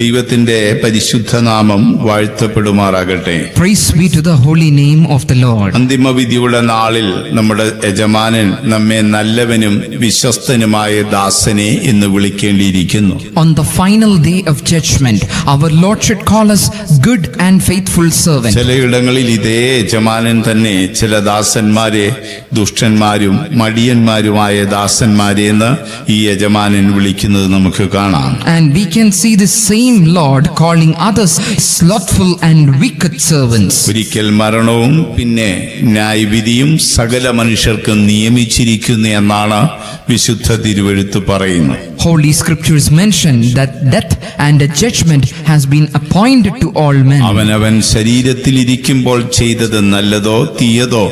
ദൈവത്തിന്റെ പരിശുദ്ധ നാമം വാഴ്ത്തപ്പെടുമാറാകട്ടെ Praise be to the holy name of the Lord. അന്തിമ വിധിയുടെ നാളിൽ നമ്മുടെ യജമാനൻ നമ്മെ നല്ലവനും വിശ്വസ്തനുമായ ദാസനെ എന്ന് വിളിക്കേണ്ടിയിരിക്കുന്നു On the final day of judgment our Lord should call us good and faithful servant. ചിലയിടങ്ങളിൽ ഇതേ യജമാനൻ തന്നെ ചില ദാസന്മാരെ ദുഷ്ടന്മാരും മടിയന്മാരുമായ ദാസന്മാരെ എന്ന് ഈ യജമാനൻ വിളിക്കുന്നത് നമുക്ക് കാണാം and we we can see the same Lord calling others slothful and wicked servants. ഒരിക്കൽ മരണവും പിന്നെ ന്യായവിധിയും സകല മനുഷ്യർക്കും നിയമിച്ചിരിക്കുന്നു എന്നാണ് വിശുദ്ധ തിരുവഴുത്ത് പറയുന്നത് Holy scriptures mention that death and a judgment has been appointed to all men. അവനവൻ ശരീരത്തിലിരിക്കുമ്പോൾ ചെയ്തത് നല്ലതോ തീയതോ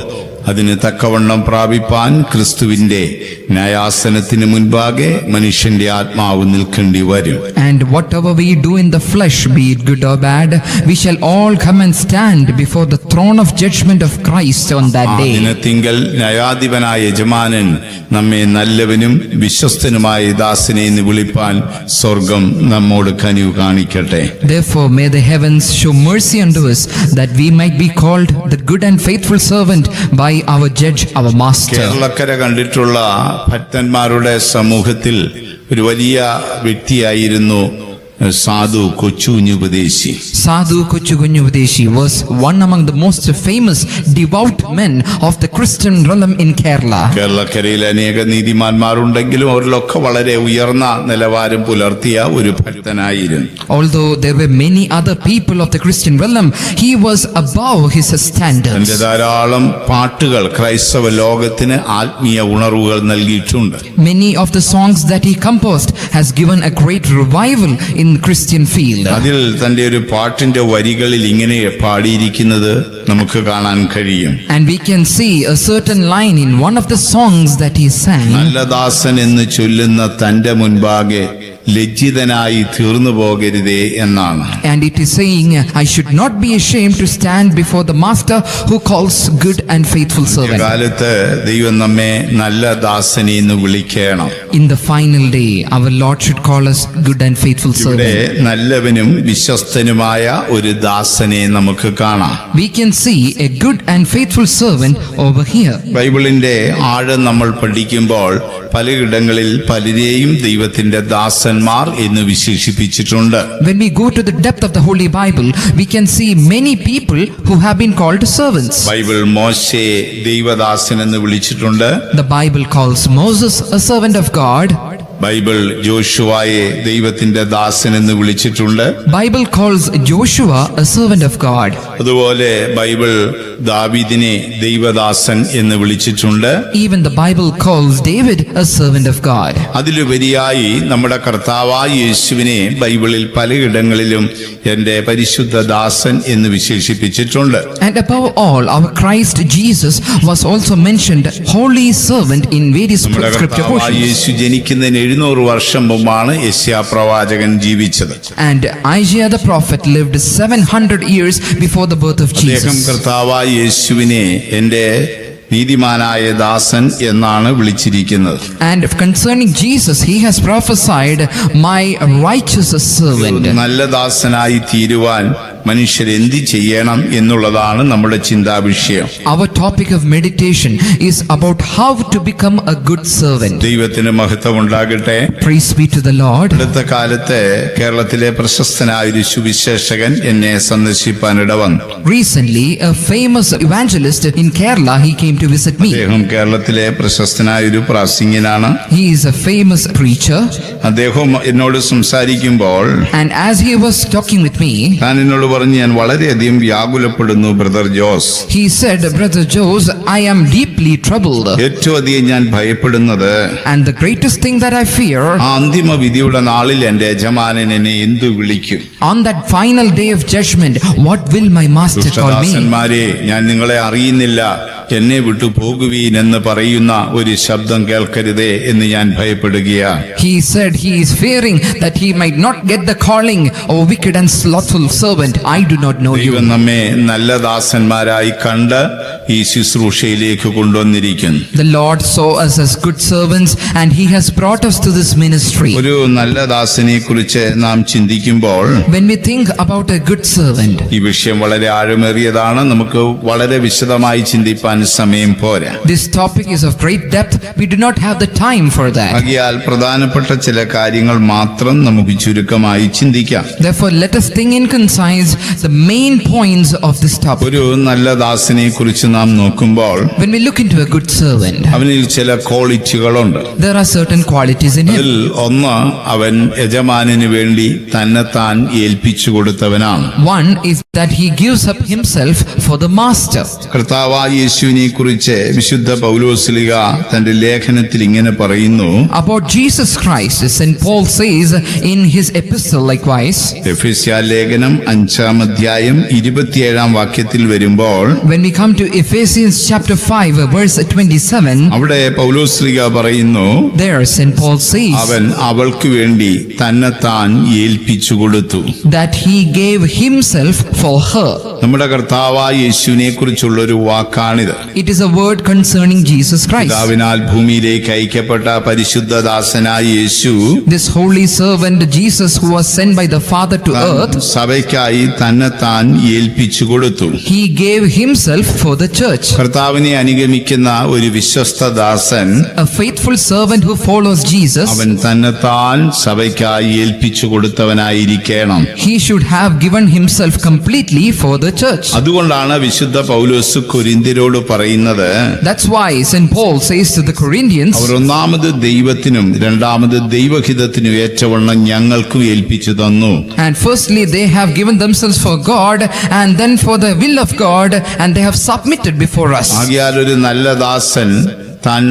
അതിന് തക്കവണ്ണം പ്രാപിപ്പാൻ ക്രിസ്തുവിന്റെ ന്യായാസനത്തിന് മുൻപാകെ മനുഷ്യന്റെ ആത്മാവ് നിൽക്കേണ്ടി വരും. And what we do in the flesh be good or bad we shall all come and stand before the throne of judgment of Christ on ആ that day. ദിനത്തിങ്കൽ ന്യായാധിപനായ യജമാനൻ നമ്മെ നല്ലവനും വിശ്വസ്തനുമായ ദാസനെ എന്ന് വിളിപ്പാൻ സ്വർഗം നമ്മോട് കനിവ് കാണിക്കട്ടെ Therefore, may the heavens show mercy unto us, that we might be called the good and faithful servant by our judge, our master. കേരളക്കര കണ്ടിട്ടുള്ള ഭക്തന്മാരുടെ സമൂഹത്തിൽ ഒരു വലിയ വ്യക്തിയായിരുന്നു സാധു കൊച്ചുകുഞ്ഞുപദേശി Sadhu Kochugunyuvadeshi was one among the most famous devout men of the Christian realm in Kerala. കേരളക്കരയിൽ അനേക നീതിമാന്മാരുണ്ടെങ്കിലും അവരിലൊക്കെ വളരെ ഉയർന്ന നിലവാരം പുലർത്തിയ ഒരു ഭക്തനായിരുന്നു Although there were many other people of the Christian realm, he was above his standards. തന്റെ ധാരാളം പാട്ടുകൾ ക്രൈസ്തവ ലോകത്തിന് ആത്മീയ ഉണർവുകൾ നൽകിയിട്ടുണ്ട് Many of the songs that he composed has given a great revival in Christian field. അതിൽ തന്റെ ഒരു പാട്ടിന്റെ വരികളിൽ ഇങ്ങനെ പാടിയിരിക്കുന്നത് നമുക്ക് കാണാൻ കഴിയും And we can see a certain line in one of the songs that he sang. നല്ല ദാസൻ എന്ന് ചൊല്ലുന്ന തന്റെ മുൻപാകെ ലജ്ജിതനായി തീർന്നു പോകരുതേ എന്നാണ് And it is saying, I should not be ashamed to stand before the master who calls good and faithful servant. കാലത്ത് ദൈവം നമ്മെ നല്ല ദാസനെ എന്ന് വിളിക്കണം In the final day, our Lord should call us good and faithful ഇവിടെ servant. നല്ലവനും വിശ്വസ്തനുമായ ഒരു ദാസനെ നമുക്ക് കാണാം We can see a good and faithful servant over here. ബൈബിളിന്റെ ആഴം നമ്മൾ പഠിക്കുമ്പോൾ പലയിടങ്ങളിൽ പലരെയും ദൈവത്തിന്റെ ദാസന്മാർ എന്ന് വിശേഷിപ്പിച്ചിട്ടുണ്ട് When we go to the depth of the Holy Bible, we can see many people who have been called servants. Bible മോശയെ ദൈവദാസൻ എന്ന് വിളിച്ചിട്ടുണ്ട് The Bible calls Moses a servant of God. Bible ജോഷുവയെ ദൈവത്തിന്റെ ദാസൻ എന്ന് വിളിച്ചിട്ടുണ്ട്. Bible calls Joshua of God അതുപോലെ Bible ദാവീദിനെ ദൈവദാസൻ എന്ന് വിളിച്ചിട്ടുണ്ട്. Even the Bible calls David servant of God അതിലുപരിയായി നമ്മുടെ കർത്താവായ യേശുവിനെ ബൈബിളിൽ പലയിടങ്ങളിലും എന്റെ പരിശുദ്ധ ദാസൻ എന്ന് വിശേഷിപ്പിച്ചിട്ടുണ്ട്. And above all our Christ Jesus was also mentioned holy servant in various യേശു ജനിക്കുന്നതിന് എഴുന്നൂറ് വർഷം മുമ്പാണ് പ്രവാചകൻ ജീവിച്ചത്. And Isaiah the prophet lived 700 years before the birth of Jesus ദേഹം കർത്താവായ യേശുവിനെ എന്റെ നീതിമാനായ ദാസൻ എന്നാണ് വിളിച്ചിരിക്കുന്നത്. And concerning Jesus he has prophesied my righteous servant നല്ല ദാസനായി തീരുവാൻ മനുഷ്യർ എന്ത് ചെയ്യണം എന്നുള്ളതാണ് നമ്മുടെ ചിന്താ വിഷയം Our topic of meditation is about how to become a good servant. ദൈവത്തിന് മഹത്വം ഉണ്ടാകട്ടെ Praise be to the Lord. അടുത്ത കാലത്ത് കേരളത്തിലെ പ്രശസ്തനായ ഒരു സുവിശേഷകൻ എന്നെ സന്ദർശിപ്പാൻ ഇടവന്നു Recently, a famous evangelist in Kerala, he came to visit me. അദ്ദേഹം കേരളത്തിലെ പ്രശസ്തനായ ഒരു പ്രാസംഗികനാണ് He is a famous preacher. അദ്ദേഹം എന്നോട് സംസാരിക്കുമ്പോൾ And as he was talking with me, താൻ എന്നോട് പറഞ്ഞു ഞാൻ വളരെയധികം വ്യാകുലപ്പെടുന്നു brother Jose. He said brother Jose, I am deeply troubled. ഏറ്റവും അധികം ഞാൻ ഭയപ്പെടുന്നത് And the greatest thing that I fear, ആ അന്തിമ വിധിയുടെ നാളിൽ എന്റെ യജമാനൻ എന്നെ എന്തു വിളിക്കും on that final day of judgment, what will my master call me? ദുഷ്ടദാസന്മാരെ ഞാൻ നിങ്ങളെ അറിയുന്നില്ല എന്നെ വിട്ടു പോകുവീൻ എന്ന് പറയുന്ന ഒരു ശബ്ദം കേൾക്കരുതേ എന്ന് ഞാൻ ഭയപ്പെടുകയാണ് He said he is fearing that he might not get the calling, O wicked and slothful servant. I do not know ദൈവം you. നമ്മെ നല്ല ദാസന്മാരായി കണ്ട് ഈ ശുശ്രൂഷയിലേക്ക് കൊണ്ടുവന്നിരിക്കുന്നു. The Lord saw us as good servants and he has brought us to this ministry ഒരു നല്ല ദാസനെ കുറിച്ച് നാം ചിന്തിക്കുമ്പോൾ when we think about a good servant ഈ വിഷയം വളരെ ആഴമേറിയതാണ്. നമുക്ക് വളരെ വിശദമായി ചിന്തിക്കാൻ സമയം പോരാ. This topic is of great depth we do not have the time for that ആകിയാൽ പ്രധാനപ്പെട്ട ചില കാര്യങ്ങൾ മാത്രം നമുക്ക് ചുരുക്കമായി ചിന്തിക്കാം. Therefore let us think in concise the main points of this topic. ഒരു നല്ല ദാസനെ കുറിച്ച് നാം നോക്കുമ്പോൾ When we look into a good servant, അവനിൽ ചില ക്വാളിറ്റികളുണ്ട് there are certain qualities in him. അതിൽ ഒന്ന് അവൻ യജമാനന് വേണ്ടി തന്നെത്താൻ ഏൽപ്പിച്ചു കൊടുത്തവനാണ് One is that he gives up himself for the master. കർത്താവായ യേശുവിനെ കുറിച്ച് വിശുദ്ധ പൗലോസ്ലിക തന്റെ ലേഖനത്തിൽ ഇങ്ങനെ പറയുന്നു About Jesus Christ, St. Paul says in his epistle likewise, എഫെസ്യ ലേഖനം അഞ്ചാം അധ്യായം ഇരുപത്തിയേഴാം വാക്യത്തിൽ വരുമ്പോൾ when we come to Ephesians chapter 5, verse 27, അവിടെ പൗലോസ്ലിക പറയുന്നു there St. Paul says അവൻ അവൾക്ക് വേണ്ടി തന്നെത്താൻ ഏൽപ്പിച്ചു കൊടുത്തു that he gave himself for her. നമ്മുടെ കർത്താവായ യേശുവിനെ കുറിച്ചുള്ള ഒരു വാക്കാണിത് It is a word concerning Jesus Christ. പിതാവിനാൽ ഭൂമിയിലേക്ക് അയക്കപ്പെട്ട പരിശുദ്ധ ദാസനായ യേശു This holy servant Jesus who was sent by the Father to earth, സഭയ്ക്കായി തന്നെത്താൻ ഏൽപ്പിച്ചു കൊടുത്തു he gave himself for the church. കർത്താവിനെ അനുഗമിക്കുന്ന ഒരു വിശ്വസ്ത ദാസൻ A faithful servant who follows Jesus, അവൻ തന്നെത്താൻ സഭയ്ക്കായി ഏൽപ്പിച്ചു കൊടുത്തവനായിരിക്കണം he should have given himself completely for the church. അതുകൊണ്ടാണ് വിശുദ്ധ പൗലോസ് കൊരിന്തിരോട് പറയുന്നത് That's why St. Paul says to the Corinthians, അവർ ഒന്നാമത് ദൈവത്തിനും രണ്ടാമത് ദൈവഹിതത്തിനും ഏറ്റവണ്ണം ഞങ്ങൾക്കും ഏൽപ്പിച്ചു തന്നു and firstly they have given themselves for God, and then for the will of God, and they have submitted before us. ആകിയാൽ ഒരു നല്ല ദാസൻ താൻ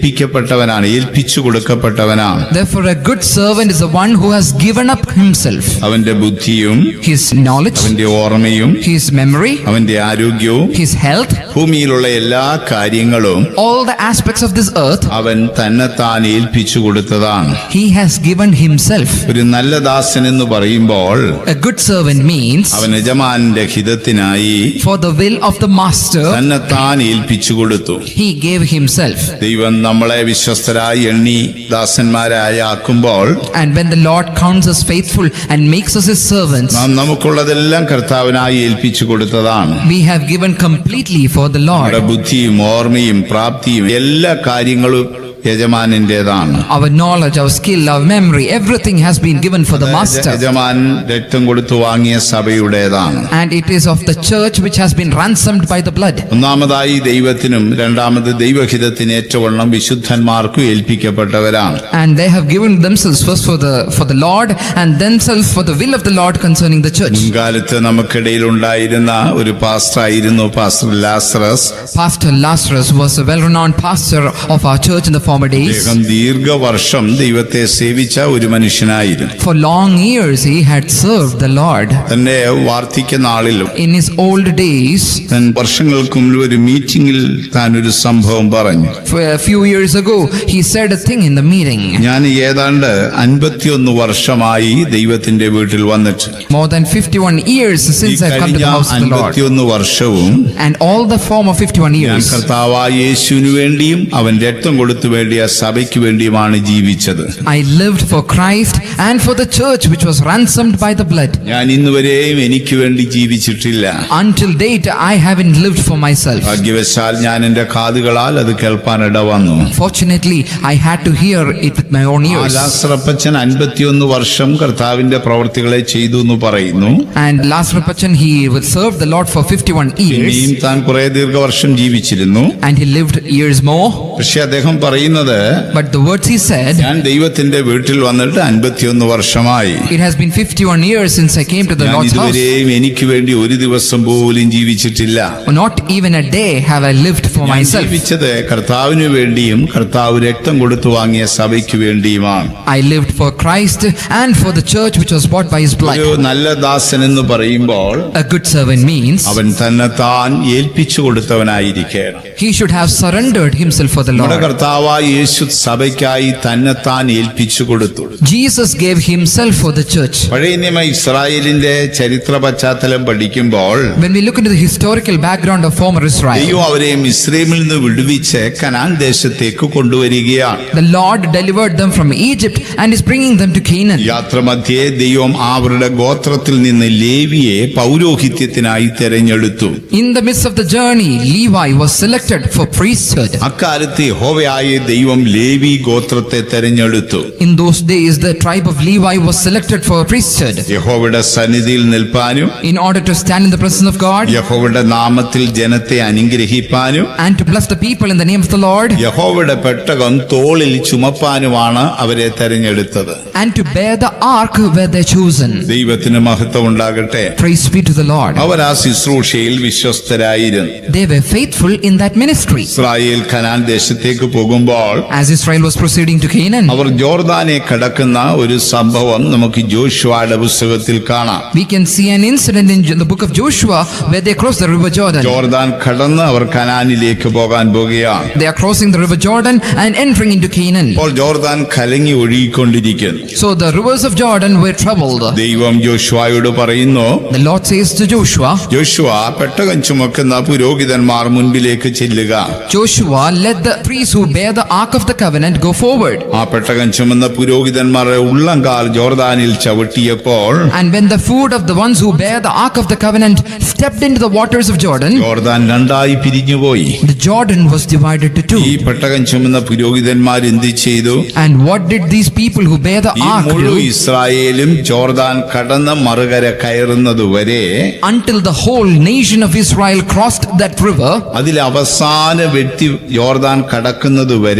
ഏൽപ്പിക്കപ്പെട്ടവനാണ് ഏൽപ്പിച്ചു കൊടുക്കപ്പെട്ടവനാണ് Therefore, a good servant is the one who has given up himself, അവന്റെ ബുദ്ധിയും his knowledge, അവന്റെ ഓർമ്മയും his memory, അവന്റെ ആരോഗ്യവും his health, ഭൂമിയിലുള്ള എല്ലാ കാര്യങ്ങളും all the aspects of this earth, അവൻ തന്നെത്താൻ ഏൽപ്പിച്ചു കൊടുത്തതാണ് he has given himself. ഒരു നല്ല ദാസൻ എന്ന് പറയുമ്പോൾ A good servant means അവൻ യജമാനന്റെ ഹിതത്തിനായി for the will of the master, തന്നെത്താൻ ഏൽപ്പിച്ചു കൊടുത്തു he gave himself. ദൈവം നമ്മളെ വിശ്വസ്തരായി എണ്ണി ദാസന്മാരായി ആക്കുമ്പോൾ And when the Lord counts us faithful and makes us his servants, നാം നമുക്കുള്ളതെല്ലാം കർത്താവിനായി ഏൽപ്പിച്ചു കൊടുത്തതാണ്. we have given completely for the നമ്മുടെ ബുദ്ധിയും ഓർമ്മയും പ്രാപ്തിയും എല്ലാ കാര്യങ്ങളും യജമാനന്റേതാണ് Our knowledge, our skill, our memory, everything has been given for the master. യജമാൻ രക്തം കൊടുത്തു വാങ്ങിയ സഭയുടേതാണ് And it is of the church which has been ransomed by the blood. ഒന്നാമതായി ദൈവത്തിനും രണ്ടാമത് ദൈവഹിതത്തിന് ഏറ്റവും വിശുദ്ധന്മാർക്കും ഏൽപ്പിക്കപ്പെട്ടവരാണ് And they have given themselves first for the for the Lord and themselves for the will of the Lord concerning the church. മുൻകാലത്ത് നമുക്കിടയിൽ ഉണ്ടായിരുന്ന ഒരു pastor ആയിരുന്നു pastor Lazarus Pastor Lazarus was a well-renowned pastor of our church in the former അദ്ദേഹം ദീർഘവർഷം ദൈവത്തെ സേവിച്ച ഒരു മനുഷ്യനായിരുന്നു For long years he had served the Lord. തന്റെ വാർദ്ധക്യ നാളിലും In his old days, താൻ വർഷങ്ങൾക്ക് മുമ്പ് ഒരു മീറ്റിംഗിൽ താൻ ഒരു സംഭവം പറഞ്ഞു a few years ago, he said a thing in the meeting. ഞാൻ ഏതാണ്ട് അൻപത്തിയൊന്ന് വർഷമായി ദൈവത്തിന്റെ വീട്ടിൽ വന്നിട്ട് More than 51 years since I've come to the house of the Lord. അൻപത്തിയൊന്ന് വർഷവും And all the form of 51 ഞാൻ years, കർത്താവായ യേശുവിനു വേണ്ടിയും അവൻ രക്തം കൊടുത്തു വേണ്ടി ആ സഭയ്ക്ക് വേണ്ടിയുമാണ് ജീവിച്ചത്. I live for Christ and for the church which was ransomed by the blood ഞാൻ ഇന്നുവരെയും എനിക്ക് വേണ്ടി ജീവിച്ചിട്ടില്ല. Until date I have in lived for myself ഭാഗ്യവശാൽ ഞാൻ എന്റെ കാതുകളാൽ അത് കേൾപ്പാൻ വന്നു fortunately I had to hear it with my own ears Lazarappachan 51 വർഷം കർത്താവിന്റെ പ്രവൃത്തികളെ ചെയ്തു എന്ന് പറയുന്നു. And Lazarappachan he will serve the Lord for 51 years ഇനിയും താൻ കുറേ ദീർഘവർഷം ജീവിച്ചിരുന്നു. And he lived years more പക്ഷേ അദ്ദേഹം പറയുന്നു പറയുന്നത് But the words he said, ഞാൻ ദൈവത്തിന്റെ വീട്ടിൽ വന്നിട്ട് അൻപത്തിയൊന്ന് വർഷമായി it has been 51 years since I came to the ഞാൻ Lord's house. ഇതുവരെയും എനിക്ക് വേണ്ടി ഒരു ദിവസം പോലും ജീവിച്ചിട്ടില്ല Not even a day have I lived for ഞാൻ myself. ജീവിച്ചത് കർത്താവിന് വേണ്ടിയും കർത്താവ് രക്തം കൊടുത്തു വാങ്ങിയ സഭയ്ക്ക് വേണ്ടിയുമാണ് I lived for Christ and for the church which was bought by his ഒരു blood. നല്ല ദാസൻ എന്ന് പറയുമ്പോൾ A good servant means അവൻ തന്നെ താൻ ഏൽപ്പിച്ചു കൊടുത്തവനായിരിക്കണം he should have surrendered himself for the നമ്മുടെ Lord. കർത്താവായ കർത്താവായ യേശു സഭയ്ക്കായി തന്നെത്താൻ ഏൽപ്പിച്ചു കൊടുത്തു Jesus gave himself for the church. പഴയ നിയമ ഇസ്രായേലിന്റെ ചരിത്ര പശ്ചാത്തലം പഠിക്കുമ്പോൾ When we look into the historical background of former Israel, ദൈവം അവരെ മിസ്രൈമിൽ നിന്ന് വിടുവിച്ച് കനാൻ ദേശത്തേക്ക് കൊണ്ടുവരികയാണ് the Lord delivered them from Egypt and is bringing them to Canaan. യാത്രമധ്യേ ദൈവം അവരുടെ ഗോത്രത്തിൽ നിന്ന് ലേവിയെ പൗരോഹിത്യത്തിനായി തെരഞ്ഞെടുത്തു In the midst of the journey, Levi was selected for priesthood. അക്കാലത്ത് യഹോവയായ ദൈവം ലേവി ഗോത്രത്തെ തെരഞ്ഞെടുത്തു In those days, the tribe of Levi was selected for priesthood. യഹോവയുടെ സന്നിധിയിൽ നിൽപ്പാനും In order to stand in the presence of God യഹോവയുടെ നാമത്തിൽ ജനത്തെ അനുഗ്രഹിപ്പാനും and to bless the people in the name of the Lord യഹോവയുടെ പെട്ടകം തോളിൽ ചുമപ്പാനുമാണ് അവരെ തെരഞ്ഞെടുത്തത് and to bear the ark were they chosen. ദൈവത്തിന് മഹത്വം ഉണ്ടാകട്ടെ Praise be to the Lord. അവർ ആ ശുശ്രൂഷയിൽ വിശ്വസ്തരായിരുന്നു They were faithful in that ministry. Israel Canaan ദേശത്തേക്ക് പോകുമ്പോൾ As Israel was proceeding to Canaan, അവർ ജോർദാനെ കടക്കുന്ന ഒരു സംഭവം നമുക്ക് ജോഷുവയുടെ പുസ്തകത്തിൽ കാണാം we can see an incident in the book of Joshua where they crossed the river Jordan. Jordan കടന്ന് അവർ കനാനിലേക്ക് പോകാൻ പോകുകയാണ് They are crossing the river Jordan and entering into Canaan. അപ്പോൾ ജോർദാൻ കലങ്ങി ഒഴുകിക്കൊണ്ടിരിക്കുന്നു So the rivers of Jordan were troubled. ദൈവം ജോഷുവായോട് പറയുന്നു The Lord says to Joshua, Joshua പെട്ടകം ചുമക്കുന്ന പുരോഹിതന്മാർ മുൻപിലേക്ക് ചെല്ലുക Joshua, let the priests who bear the ark of the covenant go forward. ആ പെട്ടകം ചുമന്ന പുരോഹിതന്മാരുടെ ഉള്ളങ്കാൽ ജോർദാനിൽ ചവിട്ടിയപ്പോൾ And when the foot of the ones who bear the ark of the covenant stepped into the waters of Jordan, Jordan രണ്ടായി പിരിഞ്ഞുപോയി the Jordan was divided to ഈ two. പെട്ടകം ചുമന്ന പുരോഹിതന്മാർ എന്ത് ചെയ്തു And what did these people who bear the ഈ ark മുഴു do? ഇസ്രായേലും ജോർദാൻ കടന്ന് മറുകര കയറുന്നതുവരെ Until the whole nation of Israel crossed that river, അതിൽ അവസാന വ്യക്തി Jordan കടക്കുന്നതുവരെ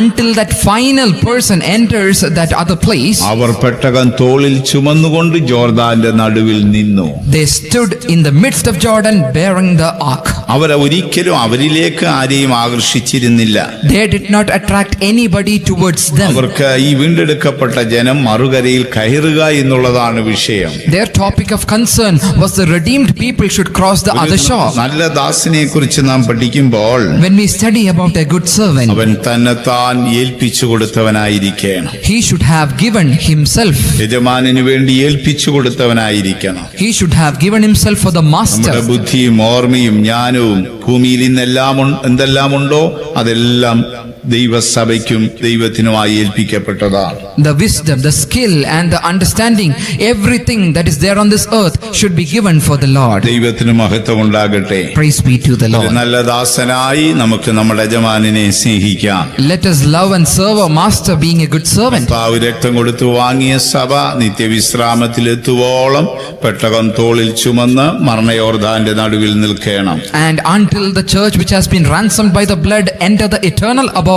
until that final person enters that other place, അവർ പെട്ടകം തോളിൽ ചുമന്നുകൊണ്ട് ജോർദാന്റെ നടുവിൽ നിന്നു they stood in the midst of Jordan bearing the ark. അവർ ഒരിക്കലും അവരിലേക്ക് ആരെയും ആകർഷിച്ചിരുന്നില്ല They did not attract anybody towards them. അവർക്ക് ഈ വീണ്ടെടുക്കപ്പെട്ട ജനം മറുകരയിൽ കയറുക എന്നുള്ളതാണ് വിഷയം Their topic of concern was the redeemed people should cross the other shore. നല്ല ദാസിനെ കുറിച്ച് നാം പഠിക്കുമ്പോൾ When we study about a good servant, അവൻ തന്നെത്താൻ ഏൽപ്പിച്ചു കൊടുത്തവനായിരിക്കണം he should have given himself. യജമാനു വേണ്ടി ഏൽപ്പിച്ചു കൊടുത്തവനായിരിക്കണം He should have given himself for the നമ്മുടെ master. ബുദ്ധിയും ഓർമ്മയും ജ്ഞാനവും ഭൂമിയിൽ ഇന്നെല്ലാം എന്തെല്ലാം ഉണ്ടോ അതെല്ലാം ദൈവസഭയ്ക്കും ദൈവത്തിനുമായി ഏൽപ്പിക്കപ്പെട്ടതാണ്. The wisdom the skill and the understanding everything that is there on this earth should be given for the Lord ദൈവത്തിന് മഹത്വം ഉണ്ടാകട്ടെ. Praise be to the Lord നല്ല ദാസനായി നമുക്ക് നമ്മുടെ യജമാനനെ സ്നേഹിക്കാം. Let us love and serve our master being a good servant pav രക്തം കൊടുത്തു വാങ്ങിയ സഭ നിത്യവിശ്രാമത്തിൽ എത്തുവോളം പെട്ടകം തോളിൽ ചുമന്ന് മരണയോർദാന്റെ നടുവിൽ നിൽക്കേണം. And until the church which has been ransomed by the blood enter the eternal above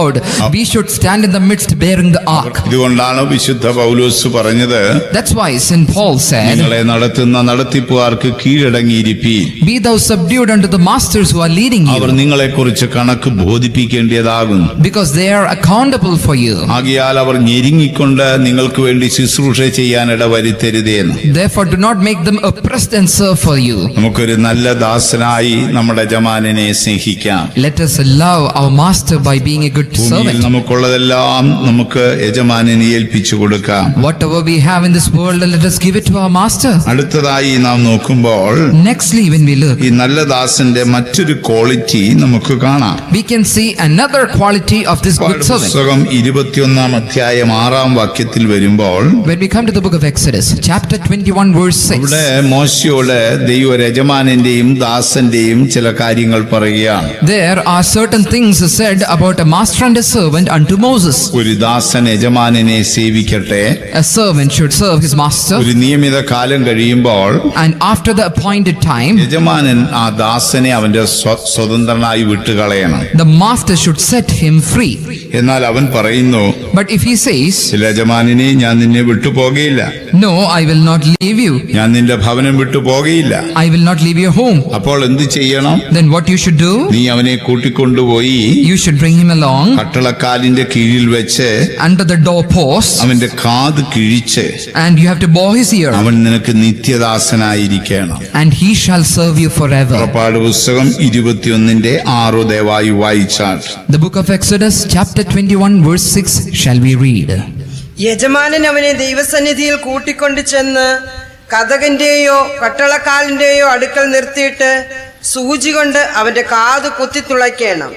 we should stand in the midst bearing the ark. ഇതുകൊണ്ടാണ് വിശുദ്ധ പൗലോസ് പറഞ്ഞത് That's why St. Paul said, നിങ്ങളെ നടത്തുന്ന നടത്തിപ്പുകാർക്ക് കീഴടങ്ങിയിരിപ്പീൻ Be thou subdued unto the masters who are leading our you, നിങ്ങളെക്കുറിച്ച് കണക്ക് ബോധിപ്പിക്കേണ്ടതാകും because they are accountable for you. ആകിയാൽ അവർ ഞെരുങ്ങിക്കൊണ്ട് നിങ്ങൾക്ക് വേണ്ടി ശുശ്രൂഷ ചെയ്യാൻ ഇടവരുത്തരുതേന്ന് Therefore, do not make them oppressed and serve for you. നമുക്കൊരു നല്ല ദാസനായി നമ്മുടെ യജമാനനെ സ്നേഹിക്കാം Let us love our master by being a good ഭൂമിയിൽ നമുക്കുള്ളതെല്ലാം നമുക്ക് യജമാനനെ ഏൽപ്പിച്ചു കൊടുക്കാം Whatever we have in this world, let us give it to our master. അടുത്തതായി നാം നോക്കുമ്പോൾ Nextly, when we look, ഈ നല്ല ദാസന്റെ മറ്റൊരു ക്വാളിറ്റി നമുക്ക് കാണാം we can see another quality of this good servant. പുസ്തകം ഇരുപത്തിയൊന്നാം അധ്യായം ആറാം വാക്യത്തിൽ വരുമ്പോൾ When we come to the book of Exodus, chapter 21, verse 6, ഇവിടെ മോശയോട് ദൈവ യജമാനന്റെയും ദാസന്റെയും ചില കാര്യങ്ങൾ പറയുകയാണ് there are certain things said about a master and a servant unto Moses. ഒരു ദാസൻ യജമാനനെ സേവിക്കട്ടെ A servant should serve his master, ഒരു നിയമിത കാലം കഴിയുമ്പോൾ and after the appointed time, യജമാനൻ ആ ദാസനെ അവന്റെ സ്വ- സ്വതന്ത്രനായി വിട്ടുകളയണം the master should set him free. എന്നാൽ അവൻ പറയുന്നു But if he says, ചില യജമാനെ ഞാൻ നിന്നെ വിട്ടുപോകയില്ല No, I will not leave you, ഞാൻ നിന്റെ ഭവനം വിട്ടുപോകയില്ല I will not leave your home, അപ്പോൾ എന്ത് ചെയ്യണം then what you should do? നീ അവനെ കൂട്ടിക്കൊണ്ടുപോയി You should bring him along കട്ടളക്കാലിന്റെ കീഴിൽ വെച്ച് under the doorpost, അവന്റെ കാത് കിഴിച്ച് and you have to bow his ear, അവൻ നിനക്ക് നിത്യദാസനായിരിക്കണം. And he shall serve you forever. പുറപ്പാട് പുസ്തകം ഇരുപത്തിയൊന്നിന്റെ ആറു ദയവായി വായിച്ചാൽ. The book of Exodus, chapter 21, verse 6, shall we read. യജമാനൻ അവനെ ദൈവസന്നിധിയിൽ കൂട്ടിക്കൊണ്ടു ചെന്ന് കഥകന്റെയോ കട്ടളക്കാലിന്റെയോ അടുക്കൽ നിർത്തിയിട്ട് സൂചി കൊണ്ട് അവന്റെ കാത് കുത്തിത്തുളയ്ക്കണം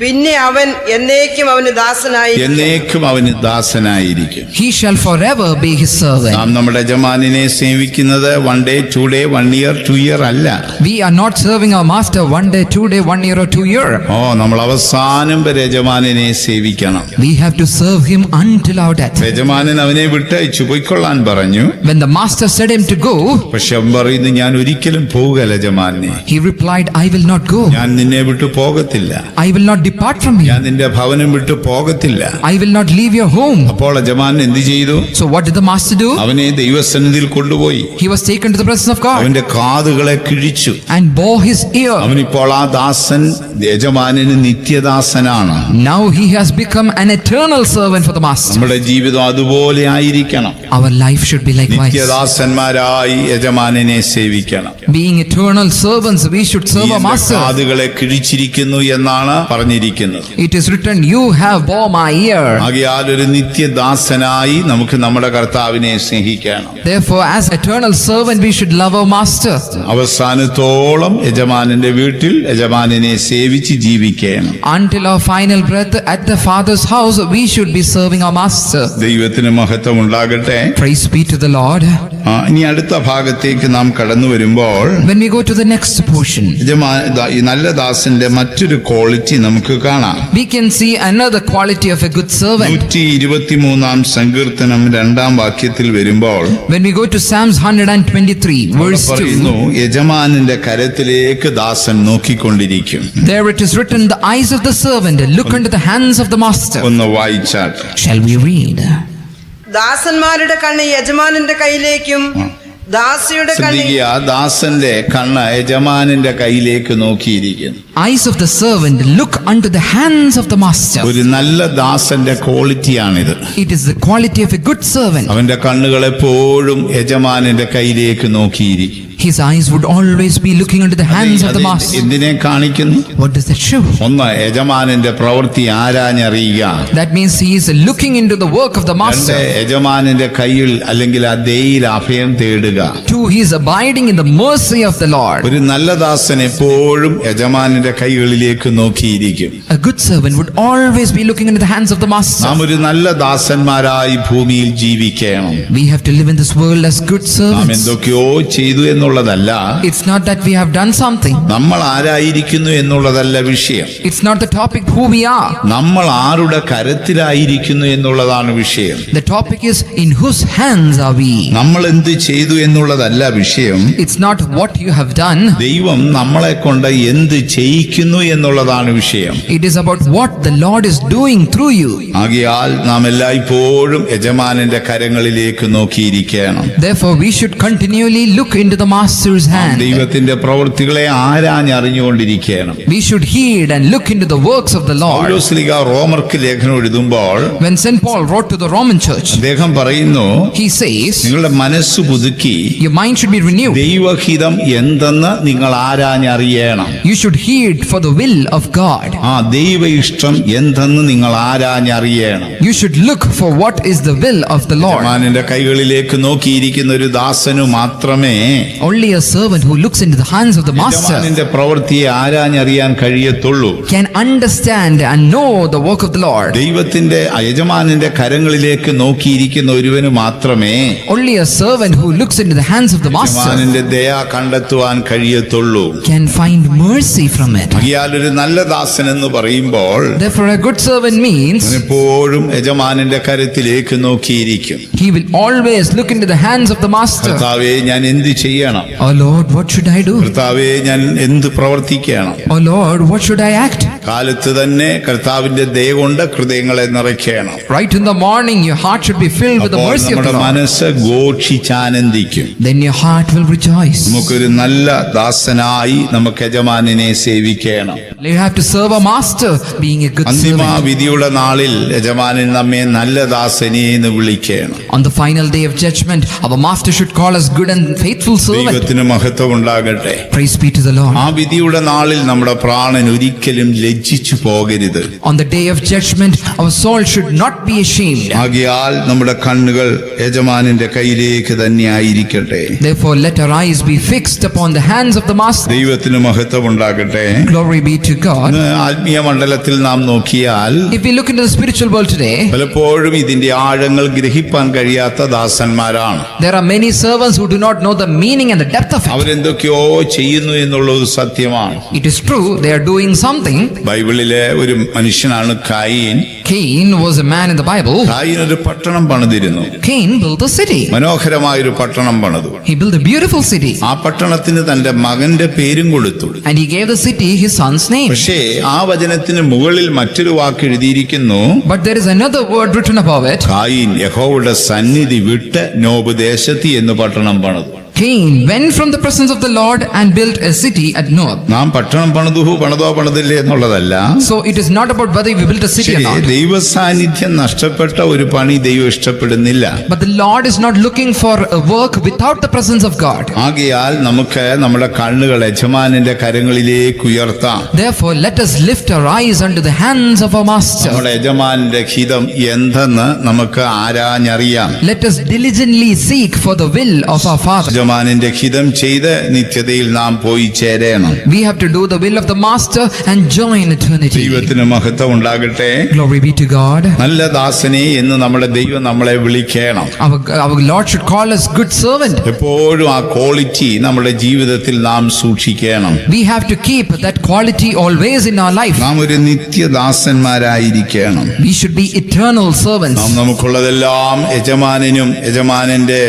പിന്നെ അവൻ എന്നേക്കും അവന് ദാസനായി എന്നേക്കും അവന് ദാസനായിരിക്കും He shall forever be his servant. നാം നമ്മുടെ യജമാനിനെ സേവിക്കുന്നത് one day to day one year to year അല്ല We are not serving our master one day, two day, one year, or two year. ഓ നമ്മൾ അവസാനം വരെ യജമാനിനെ സേവിക്കണം We have to serve him until our death. യജമാനൻ അവനെ വിട്ടയച്ചു പൊയ്ക്കൊള്ളാൻ പറഞ്ഞു When the master said him to go, പക്ഷെ അവൻ പറയുന്നു ഞാൻ ഒരിക്കലും പോവുക യജമാനെ he replied, I will not go. ഞാൻ നിന്നെ വിട്ടു പോകത്തില്ല I will not depart from ഞാൻ you. നിന്റെ ഭവനം വിട്ടു പോകത്തില്ല I will not leave your home. അപ്പോൾ യജമാനൻ എന്ത് ചെയ്തു So what did the master do? അവനെ ദൈവസന്നിധിയിൽ കൊണ്ടുപോയി He was taken to the presence of God അവന്റെ കാതുകളെ കിഴിച്ചു and bore his ear. അവനിപ്പോൾ ആ ദാസൻ യജമാനന് നിത്യദാസനാണ് Now he has become an eternal servant for the master. നമ്മുടെ ജീവിതം അതുപോലെ ആയിരിക്കണം Our life should be likewise. നിത്യദാസന്മാരായി യജമാനനെ സേവിക്കണം Being eternal servants, we should നീ serve our എന്റെ master. കാതുകളെ കിഴിച്ചിരിക്കുന്നു എന്നാണ് പറഞ്ഞിരിക്കുന്നത് It is written, You have bore my ear. ആകയാൽ ഒരു നിത്യദാസനായി നമുക്ക് നമ്മുടെ കർത്താവിനെ സ്നേഹിക്കണം Therefore, as eternal servant, we should love our master. അവസാനത്തോളം യജമാനന്റെ വീട്ടിൽ യജമാനനെ സേവിച്ച് ജീവിക്കണം Until our final breath at the Father's house, we should be serving our master. ദൈവത്തിന് മഹത്വം ഉണ്ടാകട്ടെ Praise be to the Lord. ആ, ഇനി അടുത്ത ഭാഗത്തേക്ക് നാം കടന്നു വരുമ്പോൾ When we go to the next portion, യജമാ ദാ- ഈ നല്ല ദാസന്റെ മറ്റൊരു ക്വാളിറ്റി നമുക്ക് കാണാം we can see another quality of a good servant. നൂറ്റി ഇരുപത്തിമൂന്നാം സങ്കീർത്തനം രണ്ടാം വാക്യത്തിൽ വരുമ്പോൾ When we go to Psalms 123, അവിടെ verse 2, പറയുന്നു യജമാനന്റെ കരത്തിലേക്ക് ദാസൻ നോക്കിക്കൊണ്ടിരിക്കും there it is written, The eyes of the servant look unto the hands of the master. ഒന്ന് വായിച്ചാൽ Shall we read? ദാസന്മാരുടെ കണ്ണ് യജമാനന്റെ കയ്യിലേക്കും ദാസിയുടെ കണ്ണ് ശ്രദ്ധിക്കുക ദാസന്റെ കണ്ണ് യജമാനന്റെ കയ്യിലേക്ക് നോക്കിയിരിക്കുന്നു Eyes of the servant look unto the hands of the master. ഒരു നല്ല ദാസന്റെ ക്വാളിറ്റിയാണിത് It is the quality of a good servant. അവന്റെ കണ്ണുകൾ എപ്പോഴും യജമാനന്റെ കയ്യിലേക്ക് നോക്കിയിരിക്കും His eyes would always be looking unto the hands of the അത് master. എന്തിനെ കാണിക്കുന്നു What does that show? ഒന്ന് യജമാനന്റെ പ്രവൃത്തി ആരാഞ്ഞറിയുക That means he is looking into the work of the രണ്ട് master. യജമാനന്റെ കയ്യിൽ അല്ലെങ്കിൽ ആ ദയിൽ അഭയം തേടുക Two, he is abiding in the mercy of the Lord. ഒരു നല്ല ദാസൻ എപ്പോഴും യജമാനന്റെ കൈകളിലേക്ക് നോക്കിയിരിക്കും A good servant would always be looking into the hands of the master. നാം ഒരു നല്ല ദാസന്മാരായി ഭൂമിയിൽ ജീവിക്കണം We have to live in this world as good നാം servants. എന്തൊക്കെയോ ചെയ്തു എന്നുള്ളതല്ല It's not that we have done something. നമ്മൾ ആരായിരിക്കുന്നു എന്നുള്ളതല്ല വിഷയം It's not the topic who we are. നമ്മൾ ആരുടെ കരത്തിലായിരിക്കുന്നു എന്നുള്ളതാണ് വിഷയം The topic is in whose hands are we? നമ്മൾ എന്ത് ചെയ്തു എന്നുള്ളതല്ല വിഷയം It's not what you have done. ദൈവം നമ്മളെ കൊണ്ട് എന്ത് ചെയ്യിക്കുന്നു എന്നുള്ളതാണ് വിഷയം It is about what the Lord is doing through you. ആകയാൽ നാം എല്ലായ്പ്പോഴും യജമാനന്റെ കരങ്ങളിലേക്ക് നോക്കിയിരിക്കണം Therefore, we should continually look into the Master's hand. ദൈവത്തിന്റെ പ്രവൃത്തികളെ ആരാഞ്ഞറിഞ്ഞുകൊണ്ടിരിക്കണം We should heed and look into the works of the Lord. പൗലോസ്ലിക റോമർക്ക് ലേഖനം എഴുതുമ്പോൾ When St. Paul wrote to the Roman church, അദ്ദേഹം പറയുന്നു he says, നിങ്ങളുടെ മനസ്സ് പുതുക്കി Your mind should be renewed. ദൈവഹിതം എന്തെന്ന് നിങ്ങൾ ആരാഞ്ഞറിയണം You should heed for the will of God. ആ ദൈവ ഇഷ്ടം എന്തെന്ന് നിങ്ങൾ ആരാഞ്ഞറിയണം You should look for what is the will of the Lord. യജമാനന്റെ കൈകളിലേക്ക് നോക്കിയിരിക്കുന്ന ഒരു ദാസനു മാത്രമേ Only a servant who looks into the hands of the Master യജമാനന്റെ പ്രവൃത്തിയെ ആരാഞ്ഞറിയാൻ കഴിയത്തുള്ളൂ can understand and know the work of the Lord. ദൈവത്തിന്റെ യജമാനന്റെ കരങ്ങളിലേക്ക് നോക്കിയിരിക്കുന്ന ഒരുവന് മാത്രമേ Only a servant who looks into the hands of the Master യജമാനന്റെ ദയ കണ്ടെത്തുവാൻ കഴിയത്തുള്ളൂ can find mercy from it. അയാൾ ഒരു നല്ല ദാസൻ എന്ന് പറയുമ്പോൾ Therefore, a good servant means അവൻ എപ്പോഴും യജമാനന്റെ കരത്തിലേക്ക് നോക്കിയിരിക്കും he will always look into the hands of the Master. കർത്താവെ ഞാൻ എന്ത് ചെയ്യണം Oh Lord, what should I do? കർത്താവെ ഞാൻ എന്ത് പ്രവർത്തിക്കണം Oh Lord, what should I act? കാലത്ത് തന്നെ കർത്താവിന്റെ ദയ കൊണ്ട് ഹൃദയങ്ങളെ നിറയ്ക്കണം Right in the morning, your heart should be filled with the അപ്പോൾ mercy of നമ്മുടെ മനസ്സ് ഘോഷിച്ചാനന്ദിക്കും Then your heart will rejoice. നമുക്കൊരു നല്ല ദാസനായി നമുക്ക് യജമാനെ സേവിക്കാം സേവിക്കണം You have to serve a master, being a good servant അന്തിമ. വിധിയുടെ നാളിൽ യജമാനൻ നമ്മെ നല്ല ദാസനെ എന്ന് വിളിക്കണം On the final day of judgment, our master should call us good and faithful servant. ദൈവത്തിന് മഹത്വം ഉണ്ടാകട്ടെ Praise be to the Lord. ആ വിധിയുടെ നാളിൽ നമ്മുടെ പ്രാണൻ ഒരിക്കലും ലജ്ജിച്ചു പോകരുത് On the day of judgment, our soul should not be ashamed. ആകിയാൽ നമ്മുടെ കണ്ണുകൾ യജമാനന്റെ കയ്യിലേക്ക് തന്നെ ആയിരിക്കട്ടെ Therefore, let our eyes be fixed upon the hands of the master. ദൈവത്തിന് മഹത്വം ഉണ്ടാകട്ടെ Glory be to God. ഇന്ന് ആത്മീയ മണ്ഡലത്തിൽ നാം നോക്കിയാൽ If we look into the spiritual world today, പലപ്പോഴും ഇതിന്റെ ആഴങ്ങൾ ഗ്രഹിപ്പാൻ കഴിയാത്ത ദാസന്മാരാണ് there are many servants who do not know the meaning and the depth of it. അവരെന്തൊക്കെയോ ചെയ്യുന്നു എന്നുള്ളത് സത്യമാണ് It is true, they are doing something. ബൈബിളിലെ ഒരു മനുഷ്യനാണ് Cain Cain was a man in the Bible. Cain ഒരു പട്ടണം പണിതിരുന്നു Cain built a city. മനോഹരമായൊരു പട്ടണം പണിതു He built a beautiful city. ആ പട്ടണത്തിന് തന്റെ മകന്റെ പേരും കൊടുത്തു And he gave the city his son's name. പക്ഷേ ആ വചനത്തിന് മുകളിൽ മറ്റൊരു വാക്ക് എഴുതിയിരിക്കുന്നു But there is another word written above it. Cain യഹോവയുടെ സന്നിധി വിട്ട് നോബ് ദേശത്തി എന്ന് പട്ടണം പണിതു Cain went from the presence of the Lord and built a city at Nob. നാം പട്ടണം പണിതു പണിതോ പണിതില്ലേ എന്നുള്ളതല്ല So it is not about whether we built a city or പക്ഷേ not. ദൈവ സാന്നിധ്യം നഷ്ടപ്പെട്ട ഒരു പണി ദൈവം ഇഷ്ടപ്പെടുന്നില്ല But the Lord is not looking for a work without the presence of God. ആകയാൽ നമുക്ക് നമ്മുടെ കണ്ണുകൾ യജമാനന്റെ കരങ്ങളിലേക്ക് ഉയർത്താം Therefore, let us lift our eyes unto the hands of our Master. നമ്മുടെ യജമാനന്റെ ഹിതം എന്തെന്ന് നമുക്ക് ആരാഞ്ഞറിയാം Let us diligently seek for the will of our Father. യജമാനന്റെ ഹിതം ചെയ്ത് നിത്യതയിൽ നാം പോയി ചേരണം We have to do the will of the Master and join eternity. ദൈവത്തിന് മഹത്വം ഉണ്ടാകട്ടെ Glory be to God. നല്ല ദാസനെ എന്ന് നമ്മുടെ ദൈവം നമ്മളെ വിളിക്കണം Our, our Lord should call us good servant. എപ്പോഴും ആ ക്വാളിറ്റി നമ്മുടെ ജീവിതത്തിൽ നാം സൂക്ഷിക്കണം We have to keep that quality always in our life. നാം ഒരു നിത്യദാസന്മാരായിരിക്കണം We should be eternal servants. നാം നമുക്കുള്ളതെല്ലാം യജമാനനും യജമാനന്റെ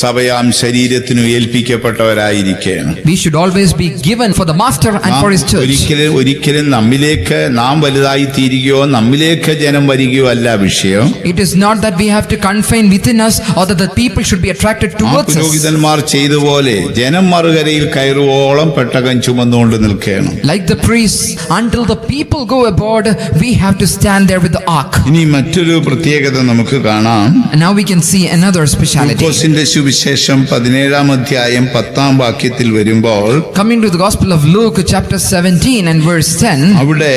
സഭയാം ശരീരത്തിനു ഏൽപ്പിക്കപ്പെട്ടവരായിരിക്കണം We should always be given for the Master and for His church. ഒരിക്കലും ഒരിക്കലും നമ്മിലേക്ക് നാം വലുതായി തീരുകയോ നമ്മിലേക്ക് ജനം വരികയോ അല്ല വിഷയം It is not that we have to confine within us or that the people should be attracted towards us. പുരോഹിതന്മാർ ചെയ്തു പോലെ ജനം മറുകരയിൽ കയറുവോളം പെട്ടകം ചുമന്നുകൊണ്ട് നിൽക്കേണം Like the priests, until the people go aboard, we have to stand there with the ark. ഇനി മറ്റൊരു പ്രത്യേകത നമുക്ക് കാണാം now we can see another speciality. സുവിശേഷം പതിനേഴാം അധ്യായം പത്താം വാക്യത്തിൽ വരുമ്പോൾ Coming to the Gospel of Luke, chapter 17 and verse 10, അവിടെ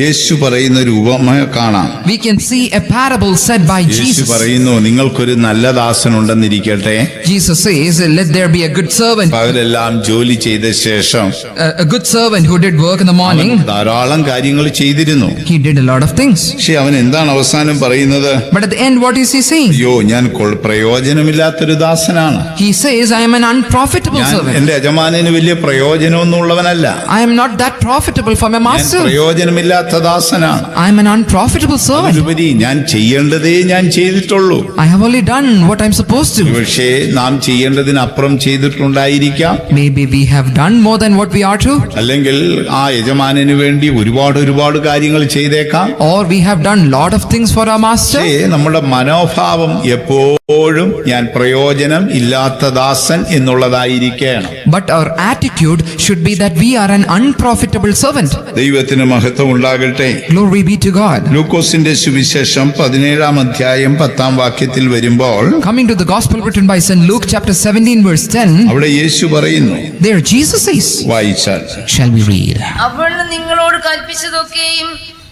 യേശു പറയുന്ന ഒരു ഉപമ കാണാം can see a parable said by Yeshu Jesus. പറയുന്നു നിങ്ങൾക്കൊരു നല്ല ദാസനുണ്ടെന്നിരിക്കട്ടെ Jesus says, Let there be a good servant, പകലെല്ലാം ജോലി ചെയ്ത ശേഷം a, a good servant who did work in the morning. ധാരാളം കാര്യങ്ങൾ ചെയ്തിരുന്നു He did a lot of things. പക്ഷേ അവൻ എന്താണ് അവസാനം പറയുന്നത് But at the end, what is he saying? അയ്യോ ഞാൻ പ്രയോജനമില്ലാത്തൊരു ദാസനാണ് He says, I am an unprofitable ഞാൻ servant. എന്റെ യജമാനന് വലിയ പ്രയോജനമൊന്നും ഉള്ളവനല്ല I am not that profitable for my ഞാൻ master. പ്രയോജനമില്ലാത്ത ദാസനാണ് I am an unprofitable servant. അതിലുപരി ഞാൻ ചെയ്യേണ്ടതേ ഞാൻ ചെയ്തിട്ടുള്ളൂ I have only done what I'm supposed to. പക്ഷേ നാം ചെയ്യേണ്ടതിനപ്പുറം ചെയ്തിട്ടുണ്ടായിരിക്കാം Maybe we have done more than what we are to, അല്ലെങ്കിൽ ആ യജമാനന് വേണ്ടി ഒരുപാട് ഒരുപാട് കാര്യങ്ങൾ ചെയ്തേക്കാം or we have done lot of things for our master. പക്ഷേ നമ്മുടെ മനോഭാവം എപ്പോഴും ഞാൻ പ്രയോജനം ഇല്ലാത്ത ദാസൻ എന്നുള്ളതായിരിക്കണം But our attitude should be that we are an unprofitable servant. ദൈവത്തിന് മഹത്വം ഉണ്ടാകട്ടെ Glory be to God. ലൂക്കോസിന്റെ സുവിശേഷം പതിനേഴാം അധ്യായം പത്താം വാക്യത്തിൽ വരുമ്പോൾ Coming to the gospel written by St. Luke chapter 17 verse 10, അവിടെ യേശു പറയുന്നു there Jesus says, വായിച്ചാൽ shall we read? അവൾ നിങ്ങളോട് കൽപ്പിച്ചതൊക്കെയും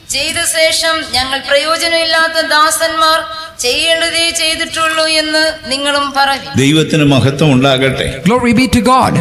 ചെയ്ത ശേഷം ഞങ്ങൾ പ്രയോജനമില്ലാത്ത ദാസന്മാർ ചെയ്യേണ്ടതേ ചെയ്തിട്ടുള്ളൂ എന്ന് നിങ്ങളും പറയും ദൈവത്തിന് മഹത്വം ഉണ്ടാകട്ടെ ഗ്ലോറി ബി ടു God.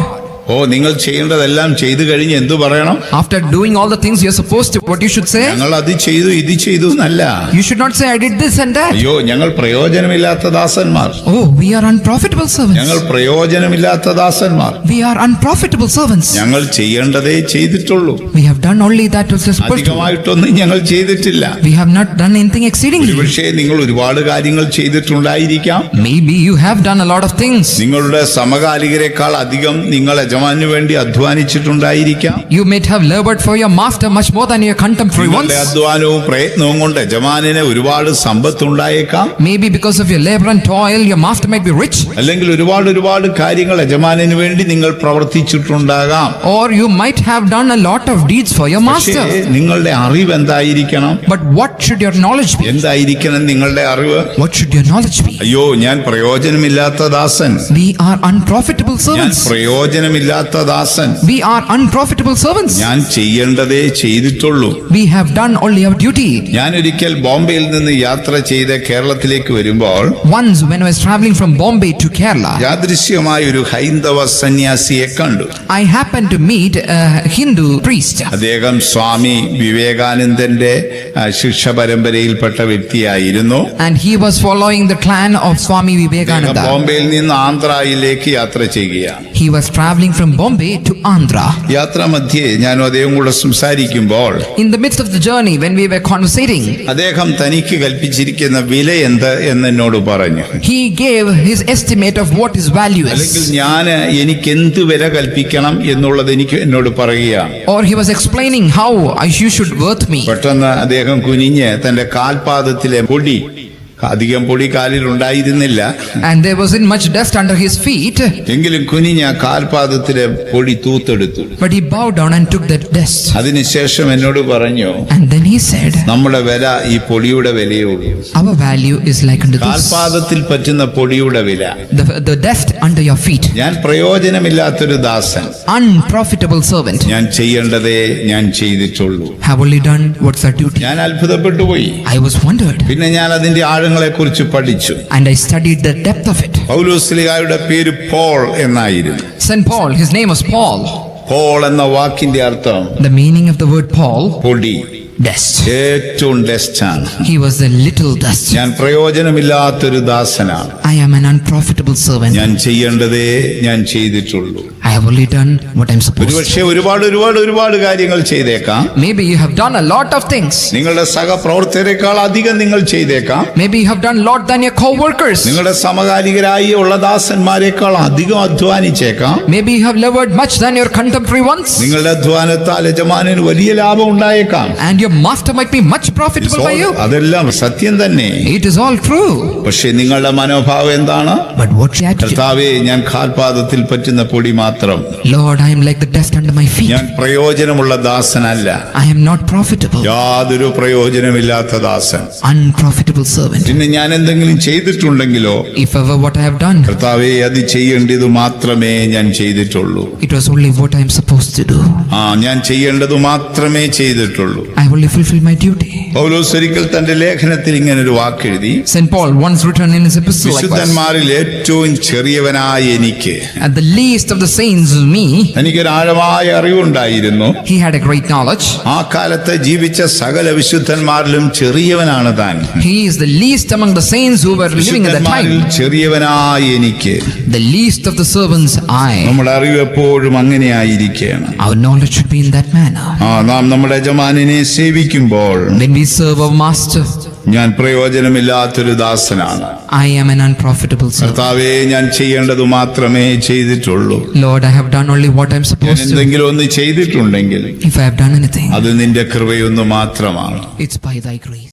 ഓ നിങ്ങൾ ചെയ്യേണ്ടതെല്ലാം ചെയ്തു കഴിഞ്ഞ് എന്തു പറയണം After doing all the things you're supposed to, what you should say? ഞങ്ങൾ അത് ചെയ്തു ഇത് ചെയ്തു എന്നല്ല You should not say, I did this and that. അയ്യോ ഞങ്ങൾ പ്രയോജനമില്ലാത്ത ദാസന്മാർ Oh, we are unprofitable ഞങ്ങൾ servants. പ്രയോജനമില്ലാത്ത ദാസന്മാർ We are unprofitable servants. ഞങ്ങൾ ചെയ്യേണ്ടതേ ചെയ്തിട്ടുള്ളൂ We have done only that which is supposed to. അധികമായിട്ടൊന്നും ഞങ്ങൾ ചെയ്തിട്ടില്ല We have not done anything exceedingly. ഒരുപക്ഷേ നിങ്ങൾ ഒരുപാട് കാര്യങ്ങൾ ചെയ്തിട്ടുണ്ടായിരിക്കാം Maybe you have done a lot of things. നിങ്ങളുടെ സമകാലികരെക്കാൾ അധികം നിങ്ങൾ യജമാനു വേണ്ടി അധ്വാനിച്ചിട്ടുണ്ടായിരിക്കാം You might have labored for your master much more than your contemporary ones. നിങ്ങളുടെ അധ്വാനവും പ്രയത്നവും കൊണ്ട് യജമാനിന് ഒരുപാട് സമ്പത്തുണ്ടായേക്കാം Maybe because of your labor and toil, your master might be rich. അല്ലെങ്കിൽ ഒരുപാട് ഒരുപാട് കാര്യങ്ങൾ യജമാനു വേണ്ടി നിങ്ങൾ പ്രവർത്തിച്ചിട്ടുണ്ടാകാം Or you might have done a lot of deeds for your പക്ഷേ master. നിങ്ങളുടെ അറിവ് എന്തായിരിക്കണം But what should your knowledge be? എന്തായിരിക്കണം നിങ്ങളുടെ അറിവ് What should your knowledge be? അയ്യോ ഞാൻ പ്രയോജനമില്ലാത്ത ദാസൻ We are unprofitable ഞാൻ servants. പ്രയോജനമില്ലാത്ത Dasan We are unprofitable servants. ഞാൻ ചെയ്യേണ്ടതേ ചെയ്തിട്ടുള്ളൂ We have done only our duty. ഞാൻ ഒരിക്കൽ ബോംബെയിൽ നിന്ന് യാത്ര ചെയ്ത് കേരളത്തിലേക്ക് വരുമ്പോൾ Once, when I was traveling from Bombay to Kerala, യാദൃശ്യമായ ഒരു ഹൈന്ദവ സന്യാസിയെ കണ്ടു I happened to meet a Hindu priest. അദ്ദേഹം സ്വാമി വിവേകാനന്ദന്റെ ശിക്ഷ പരമ്പരയിൽപ്പെട്ട വ്യക്തിയായിരുന്നു And he was following the clan of Swami Vivekananda. ബോംബെയിൽ നിന്ന് ആന്ധ്രയിലേക്ക് യാത്ര ചെയ്യുകയാണ് He was traveling from Bombay to Andhra. യാത്രാമധ്യേ ഞാൻ അദ്ദേഹം കൂടെ സംസാരിക്കുമ്പോൾ In the midst of the journey, when we were conversating, അദ്ദേഹം തനിക്ക് കൽപ്പിച്ചിരിക്കുന്ന വില എന്ത് എന്ന് എന്നോട് പറഞ്ഞു he gave his estimate of what is value അല്ലെങ്കിൽ. ഞാൻ എനിക്ക് എന്ത് വില കൽപ്പിക്കണം എന്നുള്ളത് എനിക്ക് എന്നോട് പറയുകയാണ് Or he was explaining how you should worth me. പെട്ടെന്ന് അദ്ദേഹം കുനിഞ്ഞ് തന്റെ കാൽപാദത്തിലെ പൊടി അധികം പൊടി കാലിൽ ഉണ്ടായിരുന്നില്ല And there wasn't much dust under his feet, എങ്കിലും കുനിഞ്ഞ കാൽപാദത്തിലെ പൊടി തൂത്തെടുത്തു but he bowed down and took that dust. അതിനുശേഷം എന്നോട് പറഞ്ഞു And then he said, നമ്മുടെ വില ഈ പൊടിയുടെ വിലയുള്ളൂ Our value is like unto this. കാൽപാദത്തിൽ പറ്റുന്ന പൊടിയുടെ വില The, the dust under your feet. ഞാൻ പ്രയോജനമില്ലാത്തൊരു ദാസൻ Unprofitable servant. ഞാൻ ചെയ്യേണ്ടതേ ഞാൻ ചെയ്തിട്ടുള്ളൂ Have only done what's our duty. ഞാൻ അത്ഭുതപ്പെട്ടു പോയി I was wondered. പിന്നെ ഞാൻ അതിന്റെ ആഴങ്ങളെ കുറിച്ച് പഠിച്ചു And I studied the depth of it. പൗലോസ്ലിഹായുടെ പേര് പോൾ എന്നായിരുന്നു St. Paul, his name was Paul. Paul എന്ന വാക്കിന്റെ അർത്ഥം The meaning of the word Paul, പൊടി dust. ഏറ്റവും ഡസ്റ്റാണ് He was a little dust. ഞാൻ പ്രയോജനമില്ലാത്തൊരു ദാസനാണ് I am an unprofitable servant. ഞാൻ ചെയ്യേണ്ടതേ ഞാൻ ചെയ്തിട്ടുള്ളൂ I have only done what I'm supposed to. ഒരുപക്ഷെ ഒരുപാട് ഒരുപാട് ഒരുപാട് കാര്യങ്ങൾ ചെയ്തേക്കാം Maybe you have done a lot of things. നിങ്ങളുടെ സഹപ്രവർത്തകരെക്കാൾ അധികം നിങ്ങൾ ചെയ്തേക്കാം Maybe you have done lot than your co-workers. നിങ്ങളുടെ സമകാലികരായി ഉള്ള ദാസന്മാരെക്കാൾ അധികം അധ്വാനിച്ചേക്കാം Maybe you have labored much than your contemporary ones. നിങ്ങളുടെ അധ്വാനത്താൽ യജമാനന് വലിയ ലാഭം ഉണ്ടായേക്കാം And your master might be much profitable by you. അതെല്ലാം സത്യം തന്നെ It is all true. പക്ഷെ നിങ്ങളുടെ മനോഭാവം എന്താണ് But what's your attitude? കർത്താവെ ഞാൻ കാൽപാദത്തിൽ പറ്റുന്ന പൊടി മാത്രം മാത്രം. Lord I am like the dust under my feet ഞാൻ പ്രയോജനമുള്ള ദാസനല്ല. ഐ ആം നോട്ട് പ്രോഫിറ്റബിൾ യാതൊരു പ്രയോജനമില്ലാത്ത ദാസൻ. അൺപ്രോഫിറ്റബിൾ സർവന്റ് പിന്നെ ഞാൻ എന്തെങ്കിലും ചെയ്തിട്ടുണ്ടെങ്കിലോ? If ever what I have done കർത്താവേ അത് ചെയ്യേണ്ടത് മാത്രമേ ഞാൻ ചെയ്തിട്ടുള്ളൂ. It was only what I am suppose to do ആ ഞാൻ ചെയ്യേണ്ടതു മാത്രമേ ചെയ്തിട്ടുള്ളൂ. I will fulfil my duty പൗലോസ് ഒരിക്കൽ തന്റെ ലേഖനത്തിൽ ഇങ്ങനെ ഒരു വാക്ക് എഴുതി Saint Paul once written in his epistle to in ചെറിയവനായ എനിക്ക്. At the least of the saints, me, എനിക്കൊരു ആഴമായ അറിവുണ്ടായിരുന്നു he had a great knowledge. ആ കാലത്ത് ജീവിച്ച സകല വിശുദ്ധന്മാരിലും ചെറിയവനാണ് താൻ He is the least among the saints who were living at that time. ചെറിയവനായ എനിക്ക് The least of the servants, I. നമ്മുടെ അറിവ് എപ്പോഴും അങ്ങനെയായിരിക്കുകയാണ് Our knowledge should be in that manner. ആ നാം നമ്മുടെ യജമാനിനെ സേവിക്കുമ്പോൾ When we serve our master, ഞാൻ പ്രയോജനമില്ലാത്തൊരു ദാസനാണ് I am an unprofitable servant. കർത്താവെ ഞാൻ ചെയ്യേണ്ടത് മാത്രമേ ചെയ്തിട്ടുള്ളൂ Lord, I have done only what I'm ഞാൻ supposed to. എന്തെങ്കിലും ഒന്ന് ചെയ്തിട്ടുണ്ടെങ്കിൽ If I have done anything, അത് നിന്റെ കൃപയൊന്നു മാത്രമാണ് it's by thy grace.